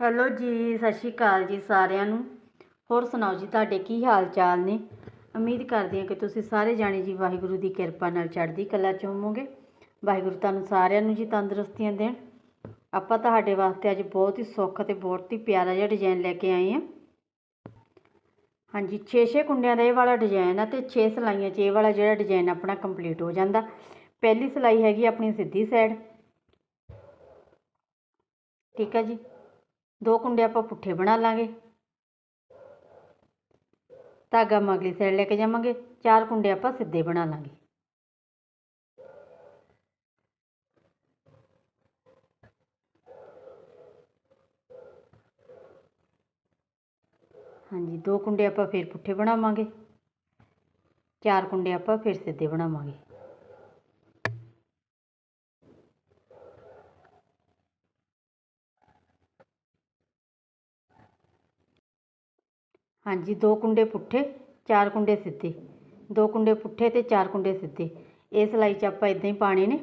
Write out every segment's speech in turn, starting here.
Hello ਜੀ, ਸਤਿ ਸ਼੍ਰੀ ਅਕਾਲ ਜੀ ਸਾਰਿਆਂ ਨੂੰ। ਹੋਰ ਸੁਣਾਓ ਜੀ, ਤੁਹਾਡੇ ਕੀ ਹਾਲ ਚਾਲ ਨੇ? ਉਮੀਦ ਕਰਦੀ ਹਾਂ ਕਿ ਤੁਸੀਂ ਸਾਰੇ ਜਾਣੇ ਜੀ ਵਾਹਿਗੁਰੂ ਦੀ ਕਿਰਪਾ ਨਾਲ ਚੜ੍ਹਦੀ ਕਲਾ 'ਚ ਹੋਵੋਗੇ। ਵਾਹਿਗੁਰੂ ਤੁਹਾਨੂੰ ਸਾਰਿਆਂ ਨੂੰ ਜੀ ਤੰਦਰੁਸਤੀਆਂ ਦੇਣ। ਆਪਾਂ ਤੁਹਾਡੇ ਵਾਸਤੇ ਅੱਜ ਬਹੁਤ ਹੀ ਸੁੱਖ ਅਤੇ ਬਹੁਤ ਹੀ ਪਿਆਰਾ ਜਿਹਾ ਡਿਜ਼ਾਈਨ ਲੈ ਕੇ ਆਏ ਹਾਂ। ਹਾਂਜੀ 6-6 ਕੁੰਡਿਆਂ ਦਾ ਇਹ ਵਾਲਾ ਡਿਜ਼ਾਈਨ ਆ ਤੇ 6 ਸਲਾਈਆਂ 'ਚ ਇਹ ਵਾਲਾ ਜਿਹੜਾ ਡਿਜ਼ਾਈਨ ਆਪਣਾ ਕੰਪਲੀਟ ਹੋ ਜਾਂਦਾ। ਪਹਿਲੀ ਸਲਾਈ ਹੈਗੀ ਆਪਣੀ ਸਿੱਧੀ ਸਾਈਡ ਠੀਕ ਹੈ ਜੀ? ਦੋ ਕੁੰਡੇ ਆਪਾਂ ਪੁੱਠੇ ਬਣਾ ਲਾਂਗੇ। ਧਾਗਾ ਮਗਲੀ ਸਾਈਡ ਲੈ ਕੇ ਜਾਵਾਂਗੇ, ਚਾਰ ਕੁੰਡੇ ਆਪਾਂ ਸਿੱਧੇ ਬਣਾ ਲਾਂਗੇ। ਹਾਂਜੀ, ਦੋ ਕੁੰਡੇ ਆਪਾਂ ਫਿਰ ਪੁੱਠੇ ਬਣਾਵਾਂਗੇ, ਚਾਰ ਕੁੰਡੇ ਆਪਾਂ ਫਿਰ ਸਿੱਧੇ ਬਣਾਵਾਂਗੇ। ਹਾਂਜੀ, ਦੋ ਕੁੰਡੇ ਪੁੱਠੇ, ਚਾਰ ਕੁੰਡੇ ਸਿੱਧੇ। ਦੋ ਕੁੰਡੇ ਪੁੱਠੇ ਅਤੇ ਚਾਰ ਕੁੰਡੇ ਸਿੱਧੇ। ਇਹ ਸਿਲਾਈ 'ਚ ਆਪਾਂ ਇੱਦਾਂ ਹੀ ਪਾਣੇ ਨੇ।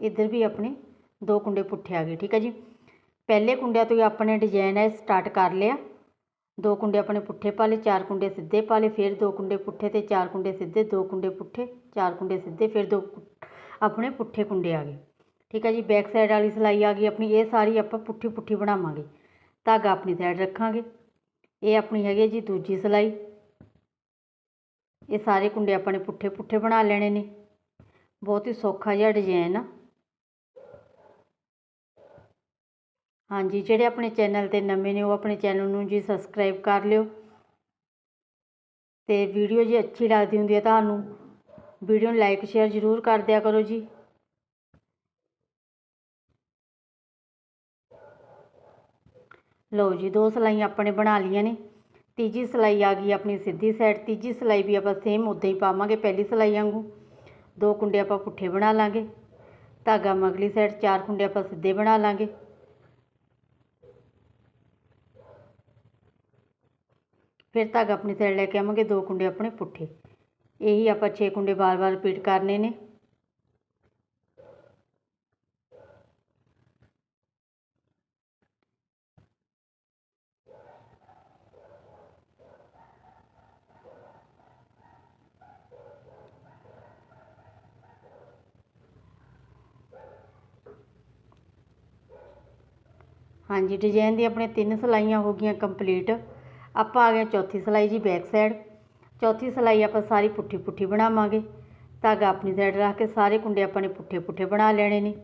ਇੱਧਰ ਵੀ ਆਪਣੇ ਦੋ ਕੁੰਡੇ ਪੁੱਠੇ ਆ ਗਏ, ਠੀਕ ਹੈ ਜੀ। ਪਹਿਲੇ ਕੁੰਡਿਆਂ ਤੋਂ ਹੀ ਆਪਣੇ ਡਿਜ਼ਾਈਨ ਹੈ ਸਟਾਰਟ ਕਰ ਲਿਆ। ਦੋ ਕੁੰਡੇ ਆਪਣੇ ਪੁੱਠੇ ਪਾ ਲਏ, ਚਾਰ ਕੁੰਡੇ ਸਿੱਧੇ ਪਾ ਲਏ, ਫਿਰ ਦੋ ਕੁੰਡੇ ਪੁੱਠੇ ਤੇ ਚਾਰ ਕੁੰਡੇ ਸਿੱਧੇ, ਦੋ ਕੁੰਡੇ ਪੁੱਠੇ, ਚਾਰ ਕੁੰਡੇ ਸਿੱਧੇ, ਫਿਰ ਦੋ ਕੁ- ਆਪਣੇ ਪੁੱਠੇ ਕੁੰਡੇ ਆ ਗਏ, ਠੀਕ ਹੈ ਜੀ। ਬੈਕ ਸਾਈਡ ਵਾਲੀ ਸਿਲਾਈ ਆ ਗਈ ਆਪਣੀ, ਇਹ ਸਾਰੀ ਆਪਾਂ ਪੁੱਠੀ ਪੁੱਠੀ ਬਣਾਵਾਂਗੇ। ਧਾਗਾ ਆਪਣੀ ਸਾਈਡ ਰੱਖਾਂਗੇ। ਇਹ ਆਪਣੀ ਹੈਗੀ ਜੀ ਦੂਜੀ ਸਿਲਾਈ। ਇਹ ਸਾਰੇ ਕੁੰਡੇ ਆਪਾਂ ਨੇ ਪੁੱਠੇ ਪੁੱਠੇ ਬਣਾ ਲੈਣੇ ਨੇ। ਬਹੁਤ ਹੀ ਸੌਖਾ ਜਿਹਾ ਡਿਜ਼ਾਈਨ ਆ। ਹਾਂਜੀ, ਜਿਹੜੇ ਆਪਣੇ ਚੈਨਲ ਤੇ ਨਵੇਂ ਨੇ, ਉਹ ਆਪਣੇ ਚੈਨਲ ਨੂੰ ਜੀ ਸਬਸਕ੍ਰਾਈਬ ਕਰ ਲਿਓ। ਤੇ ਵੀਡੀਓ ਜੀ ਅੱਛੀ ਲੱਗਦੀ ਹੁੰਦੀ ਹੈ, ਤੁਹਾਨੂੰ ਵੀਡੀਓ ਨੂੰ ਲਾਈਕ ਸ਼ੇਅਰ ਜ਼ਰੂਰ ਕਰ ਦਿਆ ਕਰੋ ਜੀ। ਲਓ ਜੀ, ਦੋ ਸਲਾਈਆਂ ਆਪਣੇ ਬਣਾ ਲਈਆਂ ਨੇ। ਤੀਜੀ ਸਲਾਈ ਆ ਗਈ ਆਪਣੀ ਸਿੱਧੀ ਸਾਈਡ ਤੀਜੀ ਸਲਾਈ ਵੀ ਆਪਾਂ ਸੇਮ ਉਦਾਂ ਹੀ ਪਾਵਾਂਗੇ ਪਹਿਲੀ ਸਲਾਈ ਵਾਂਗੂ। ਦੋ ਕੁੰਡੇ ਆਪਾਂ ਪੁੱਠੇ ਬਣਾ ਲਾਂਗੇ। ਧਾਗਾ ਮਗਲੀ ਸਾਈਡ ਚਾਰ ਕੁੰਡੇ ਆਪਾਂ ਸਿੱਧੇ ਬਣਾ ਲਾਂਗੇ। ਫਿਰ ਧਾਗਾ ਆਪਣੀ ਸਾਈਡ ਲੈ ਕੇ ਆਵਾਂਗੇ, ਦੋ ਕੁੰਡੇ ਆਪਣੇ ਪੁੱਠੇ। ਇਹੀ ਆਪਾਂ 6 ਕੁੰਡੇ ਬਾਰ-ਬਾਰ ਰਿਪੀਟ ਕਰਨੇ ਨੇ। ਹਾਂਜੀ ਡਿਜ਼ਾਈਨ ਦੀ ਆਪਣੇ ਤਿੰਨ ਸਿਲਾਈਆਂ ਹੋ ਗਈਆਂ ਕੰਪਲੀਟ ਆਪਾਂ ਆ ਗਏ ਚੌਥੀ ਸਿਲਾਈ ਜੀ ਬੈਕ ਸਾਈਡ ਚੌਥੀ ਸਿਲਾਈ ਆਪਾਂ ਸਾਰੀ ਪੁੱਠੀ ਪੁੱਠੀ ਬਣਾਵਾਂਗੇ। ਧਾਗਾ ਆਪਣੀ ਸਾਈਡ ਰੱਖ ਕੇ ਸਾਰੇ ਕੁੰਡੇ ਆਪਾਂ ਨੇ ਪੁੱਠੇ ਪੁੱਠੇ ਬਣਾ ਲੈਣੇ ਨੇ।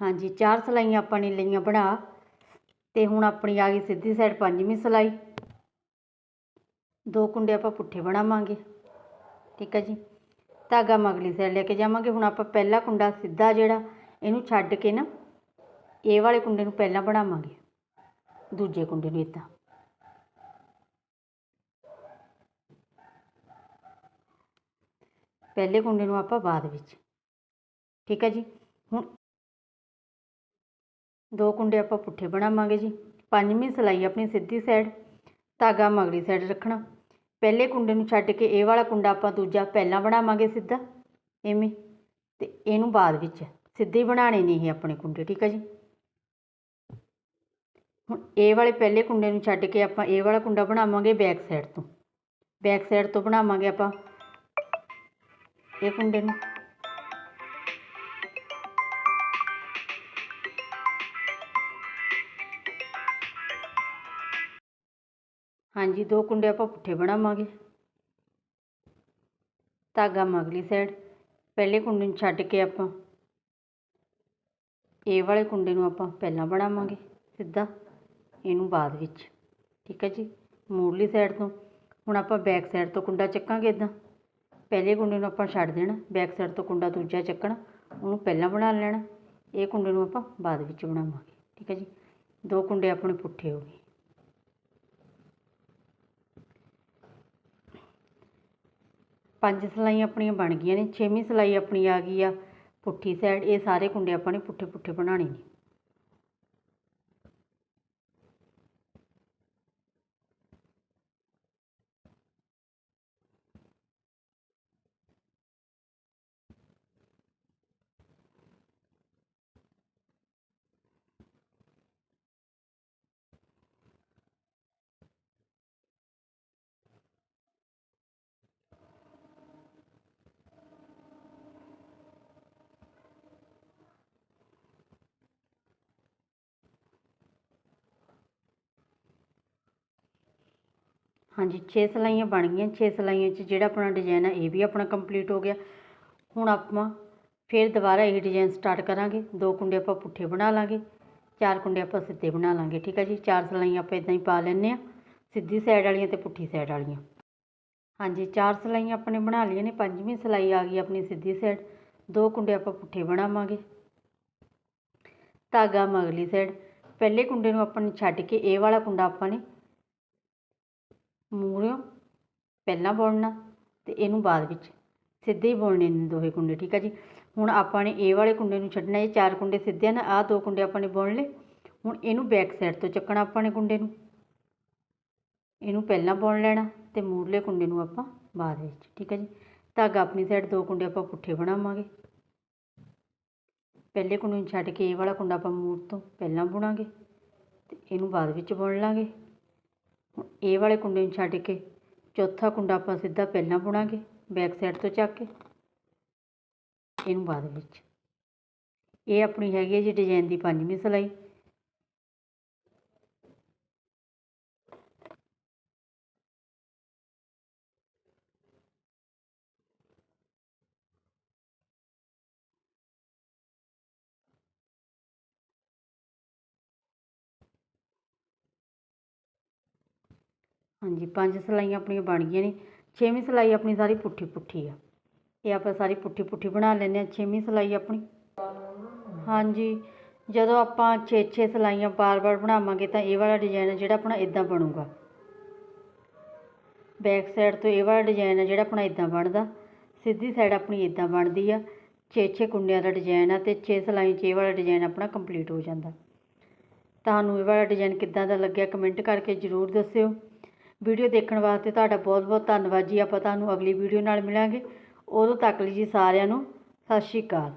ਹਾਂਜੀ, ਚਾਰ ਸਲਾਈਆਂ ਆਪਾਂ ਨੇ ਲਈਆਂ ਬਣਾ ਤੇ ਹੁਣ ਆਪਣੀ ਆ ਗਈ ਸਿੱਧੀ ਸਾਈਡ ਪੰਜਵੀਂ ਸਲਾਈ। ਦੋ ਕੁੰਡੇ ਆਪਾਂ ਪੁੱਠੇ ਬਣਾਵਾਂਗੇ। ਠੀਕ ਹੈ ਜੀ? ਧਾਗਾ ਮਗਲੀ ਸਾਈਡ ਲੈ ਕੇ ਜਾਵਾਂਗੇ। ਹੁਣ ਆਪਾਂ ਪਹਿਲਾ ਕੁੰਡਾ ਸਿੱਧਾ ਜਿਹੜਾ ਇਹਨੂੰ ਛੱਡ ਕੇ ਨਾ ਇਹ ਵਾਲੇ ਕੁੰਡੇ ਨੂੰ ਪਹਿਲਾਂ ਬਣਾਵਾਂਗੇ। ਦੂਜੇ ਕੁੰਡੇ ਨੂੰ ਇਦਾਂ ਪਹਿਲੇ ਕੁੰਡੇ ਨੂੰ ਆਪਾਂ ਬਾਅਦ ਵਿੱਚ। ਠੀਕ ਹੈ ਜੀ? ਹੁਣ ਦੋ ਕੁੰਡੇ ਆਪਾਂ ਪੁੱਠੇ ਬਣਾਵਾਂਗੇ ਜੀ। ਪੰਜਵੀਂ ਸਿਲਾਈ ਆਪਣੀ ਸਿੱਧੀ ਸਾਈਡ ਧਾਗਾ ਮਗਲੀ ਸਾਈਡ ਰੱਖਣਾ। ਪਹਿਲੇ ਕੁੰਡੇ ਨੂੰ ਛੱਡ ਕੇ ਇਹ ਵਾਲਾ ਕੁੰਡਾ ਆਪਾਂ ਦੂਜਾ ਪਹਿਲਾਂ ਬਣਾਵਾਂਗੇ ਸਿੱਧਾ ਐਵੇਂ ਤੇ ਇਹਨੂੰ ਬਾਅਦ ਵਿੱਚ ਸਿੱਧੇ ਹੀ ਬਣਾਣੇ ਨੇ ਇਹ ਆਪਣੇ ਕੁੰਡੇ, ਠੀਕ ਹੈ ਜੀ। ਹੁਣ ਇਹ ਵਾਲੇ ਪਹਿਲੇ ਕੁੰਡੇ ਨੂੰ ਛੱਡ ਕੇ ਆਪਾਂ ਇਹ ਵਾਲਾ ਕੁੰਡਾ ਬਣਾਵਾਂਗੇ ਬੈਕ ਸਾਈਡ ਤੋਂ। ਬੈਕ ਸਾਈਡ ਤੋਂ ਬਣਾਵਾਂਗੇ ਆਪਾਂ ਇਹ ਕੁੰਡੇ ਨੂੰ। ਹਾਂਜੀ, ਦੋ ਕੁੰਡੇ ਆਪਾਂ ਪੁੱਠੇ ਬਣਾਵਾਂਗੇ। ਧਾਗਾ ਮਗਲੀ ਸਾਈਡ ਪਹਿਲੇ ਕੁੰਡੇ ਨੂੰ ਛੱਡ ਕੇ ਆਪਾਂ ਇਹ ਵਾਲੇ ਕੁੰਡੇ ਨੂੰ ਆਪਾਂ ਪਹਿਲਾਂ ਬਣਾਵਾਂਗੇ ਸਿੱਧਾ, ਇਹਨੂੰ ਬਾਅਦ ਵਿੱਚ। ਠੀਕ ਹੈ ਜੀ? ਮੂਰਲੀ ਸਾਈਡ ਤੋਂ। ਹੁਣ ਆਪਾਂ ਬੈਕ ਸਾਈਡ ਤੋਂ ਕੁੰਡਾ ਚੱਕਾਂਗੇ ਇਦਾਂ ਪਹਿਲੇ ਕੁੰਡੇ ਨੂੰ ਆਪਾਂ ਛੱਡ ਦੇਣਾ ਬੈਕ ਸਾਈਡ ਤੋਂ ਕੁੰਡਾ ਦੂਜਾ ਚੱਕਣਾ, ਉਹਨੂੰ ਪਹਿਲਾਂ ਬਣਾ ਲੈਣਾ। ਇਹ ਕੁੰਡੇ ਨੂੰ ਆਪਾਂ ਬਾਅਦ ਵਿੱਚ ਬਣਾਵਾਂਗੇ। ਠੀਕ ਹੈ ਜੀ? ਦੋ ਕੁੰਡੇ ਆਪਣੇ ਪੁੱਠੇ ਹੋ ਗਏ। ਪੰਜ ਸਲਾਈਆਂ ਆਪਣੀਆਂ ਬਣ ਗਈਆਂ ਨੇ, ਛੇਵੀਂ ਸਲਾਈ ਆਪਣੀ ਆ ਗਈ ਆ ਪੁੱਠੀ ਸਾਈਡ ਇਹ ਸਾਰੇ ਕੁੰਡੇ ਆਪਾਂ ਨੇ ਪੁੱਠੇ ਪੁੱਠੇ ਬਣਾਉਣੇ ਨੇ। ਹਾਂਜੀ 6 ਸਲਾਈਆਂ ਬਣ ਗਈਆਂ। 6 ਸਲਾਈਆਂ 'ਚ ਜਿਹੜਾ ਆਪਣਾ ਡਿਜ਼ਾਈਨ ਹੈ ਇਹ ਵੀ ਆਪਣਾ ਕੰਪਲੀਟ ਹੋ ਗਿਆ। ਹੁਣ ਆਪਾਂ ਫਿਰ ਦੁਬਾਰਾ ਇਹ ਡਿਜ਼ਾਈਨ ਸਟਾਰਟ ਕਰਾਂਗੇ। ਦੋ ਕੁੰਡੇ ਆਪਾਂ ਪੁੱਠੇ ਬਣਾ ਲਾਂਗੇ। ਚਾਰ ਕੁੰਡੇ ਆਪਾਂ ਸਿੱਧੇ ਬਣਾ ਲਾਂਗੇ, ਠੀਕ ਹੈ ਜੀ? ਚਾਰ ਸਲਾਈਆਂ ਆਪਾਂ ਇਦਾਂ ਹੀ ਪਾ ਲੈਂਦੇ ਆ ਸਿੱਧੀ ਸਾਈਡ ਵਾਲੀਆਂ ਤੇ ਪੁੱਠੀ ਸਾਈਡ ਵਾਲੀਆਂ। ਹਾਂਜੀ, ਚਾਰ ਸਲਾਈਆਂ ਆਪਣੇ ਬਣਾ ਲਈਆਂ ਨੇ। ਪੰਜਵੀਂ ਸਲਾਈ ਆ ਗਈ ਆਪਣੀ ਸਿੱਧੀ ਸਾਈਡ ਦੋ ਕੁੰਡੇ ਆਪਾਂ ਪੁੱਠੇ ਬਣਾਵਾਂਗੇ। ਧਾਗਾ ਮਗਲੀ ਸਾਈਡ ਪਹਿਲੇ ਕੁੰਡੇ ਨੂੰ ਆਪਾਂ ਨੇ ਛੱਡ ਕੇ ਇਹ ਵਾਲਾ ਕੁੰਡਾ ਆਪਾਂ ਨੇ ਮੂਹਰਿਓਂ ਪਹਿਲਾਂ ਬੁਣਨਾ ਅਤੇ ਇਹਨੂੰ ਬਾਅਦ ਵਿੱਚ। ਸਿੱਧੇ ਹੀ ਬੁਣਨੇ ਨੇ ਦੋਹੇ ਕੁੰਡੇ, ਠੀਕ ਆ ਜੀ? ਹੁਣ ਆਪਾਂ ਨੇ ਇਹ ਵਾਲੇ ਕੁੰਡੇ ਨੂੰ ਛੱਡਣਾ, ਇਹ ਚਾਰ ਕੁੰਡੇ ਸਿੱਧੇ ਨੇ, ਆਹ ਦੋ ਕੁੰਡੇ ਆਪਾਂ ਨੇ ਬੁਣ ਲਏ। ਹੁਣ ਇਹਨੂੰ ਬੈਕ ਸਾਈਡ ਤੋਂ ਚੱਕਣਾ ਆਪਾਂ ਨੇ ਕੁੰਡੇ ਨੂੰ। ਇਹਨੂੰ ਪਹਿਲਾਂ ਬੁਣ ਲੈਣਾ ਤੇ ਮੂਹਰਲੇ ਕੁੰਡੇ ਨੂੰ ਆਪਾਂ ਬਾਅਦ ਵਿੱਚ, ਠੀਕ ਹੈ ਜੀ? ਧਾਗਾ ਆਪਣੀ ਸਾਈਡ ਦੋ ਕੁੰਡੇ ਆਪਾਂ ਪੁੱਠੇ ਬਣਾਵਾਂਗੇ। ਪਹਿਲੇ ਕੁੰਡੇ ਨੂੰ ਛੱਡ ਕੇ ਇਹ ਵਾਲਾ ਕੁੰਡਾ ਆਪਾਂ ਮੂਰ ਤੋਂ ਪਹਿਲਾਂ ਬੁਣਾਂਗੇ ਤੇ ਇਹਨੂੰ ਬਾਅਦ ਵਿੱਚ ਬੁਣ ਲਾਂਗੇ। ਇਹ ਵਾਲੇ ਕੁੰਡੇ ਨੂੰ ਛੱਡ ਕੇ ਚੌਥਾ ਕੁੰਡਾ ਆਪਾਂ ਸਿੱਧਾ ਪਹਿਲਾਂ ਬੁਣਾਂਗੇ ਬੈਕ ਸਾਈਡ ਤੋਂ ਚੱਕ ਕੇ। ਇਹਨੂੰ ਬਾਅਦ ਵਿੱਚ। ਇਹ ਆਪਣੀ ਹੈਗੀ ਹੈ ਜੀ ਡਿਜ਼ਾਈਨ ਦੀ ਪੰਜਵੀਂ ਸਿਲਾਈ। ਹਾਂਜੀ, ਪੰਜ ਸਿਲਾਈਆਂ ਆਪਣੀਆਂ ਬਣ ਗਈਆਂ ਨੇ, ਛੇਵੀਂ ਸਿਲਾਈ ਆਪਣੀ ਸਾਰੀ ਪੁੱਠੀ ਪੁੱਠੀ ਆ। ਇਹ ਆਪਾਂ ਸਾਰੀ ਪੁੱਠੀ ਪੁੱਠੀ ਬਣਾ ਲੈਂਦੇ ਹਾਂ, ਛੇਵੀਂ ਸਿਲਾਈ ਆਪਣੀ। ਹਾਂਜੀ, ਜਦੋਂ ਆਪਾਂ 6-6 ਸਿਲਾਈਆਂ ਬਾਰ-ਬਾਰ ਬਣਾਵਾਂਗੇ ਤਾਂ ਇਹ ਵਾਲਾ ਡਿਜ਼ਾਈਨ ਜਿਹੜਾ ਆਪਣਾ ਇਦਾਂ ਬਣੂਗਾ। ਬੈਕ ਸਾਈਡ ਤੋਂ ਇਹ ਵਾਲਾ ਡਿਜ਼ਾਈਨ ਹੈ ਜਿਹੜਾ ਆਪਣਾ ਇਦਾਂ ਬਣਦਾ, ਸਿੱਧੀ ਸਾਈਡ ਆਪਣੀ ਇਦਾਂ ਬਣਦੀ ਆ। 6-6 ਕੁੰਡਿਆਂ ਦਾ ਡਿਜ਼ਾਈਨ ਆ ਤੇ 6 ਸਿਲਾਈ 'ਚ ਇਹ ਵਾਲਾ ਡਿਜ਼ਾਈਨ ਆਪਣਾ ਕੰਪਲੀਟ ਹੋ ਜਾਂਦਾ। ਤੁਹਾਨੂੰ ਇਹ ਵਾਲਾ ਡਿਜ਼ਾਈਨ ਕਿੱਦਾਂ ਦਾ ਲੱਗਿਆ ਕਮੈਂਟ ਕਰਕੇ ਜ਼ਰੂਰ ਦੱਸਿਓ। ਵੀਡੀਓ ਦੇਖਣ ਵਾਸਤੇ ਤੁਹਾਡਾ ਬਹੁਤ ਬਹੁਤ ਧੰਨਵਾਦ ਜੀ। ਆਪਾਂ ਤੁਹਾਨੂੰ ਅਗਲੀ ਵੀਡੀਓ ਨਾਲ ਮਿਲਾਂਗੇ। ਉਦੋਂ ਤੱਕ ਲਈ ਜੀ ਸਾਰਿਆਂ ਨੂੰ ਸਤਿ ਸ਼੍ਰੀ ਅਕਾਲ।